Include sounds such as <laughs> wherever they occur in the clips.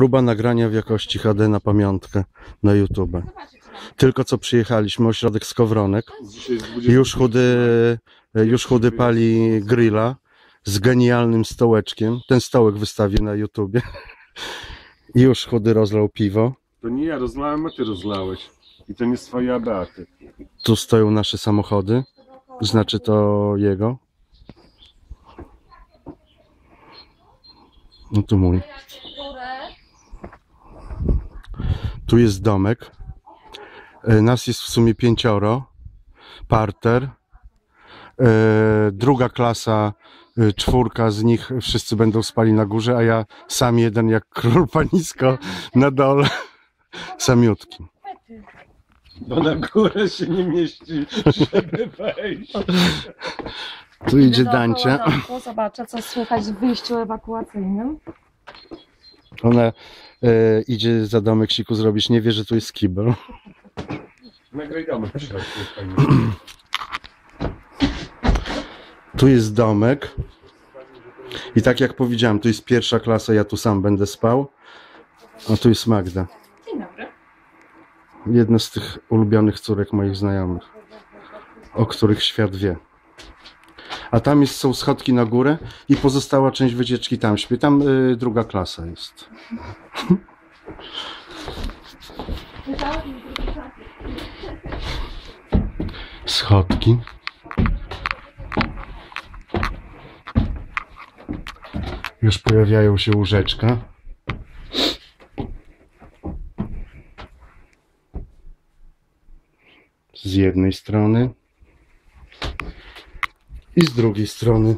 Próba nagrania w jakości HD na pamiątkę na YouTube. Tylko co przyjechaliśmy, ośrodek Skowronek. Dzisiaj jest 20. Już chudy, już chudy pali grilla z genialnym stołeczkiem. Ten stołek wystawię na YouTubie. I <laughs> Już chudy rozlał piwo. To nie ja rozlałem, a ty rozlałeś. I to nie z twojej abaty. Tu stoją nasze samochody. Znaczy to jego. No tu mój. Tu jest domek. E, Nas jest w sumie pięcioro. Parter. E, Druga klasa, e, czwórka z nich wszyscy będą spali na górze, a ja sam jeden jak <laughs> król panisko na dole. <laughs> Samiutki. Bo na górę się nie mieści, żeby <laughs> wejść. Tu idzie Dancia. Zobaczę, co słychać w wyjściu ewakuacyjnym. Ona e, idzie za domek siku zrobić, nie wie, że tu jest kibel. Nagraj domek w środku. fajnie. Tu jest domek. I tak jak powiedziałem, tu jest pierwsza klasa, ja tu sam będę spał. A tu jest Magda. Dzień dobry. Jedna z tych ulubionych córek moich znajomych, o których świat wie. A tam jest, są schodki na górę i pozostała część wycieczki tam śpi. Tam y, druga klasa jest. Schodki. Już pojawiają się łóżeczka. Z jednej strony i z drugiej strony.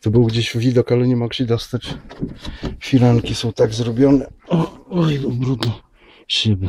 To był gdzieś widok, ale nie mogę się dostać. Firanki są tak zrobione. O, oj, no brudno. Szyby.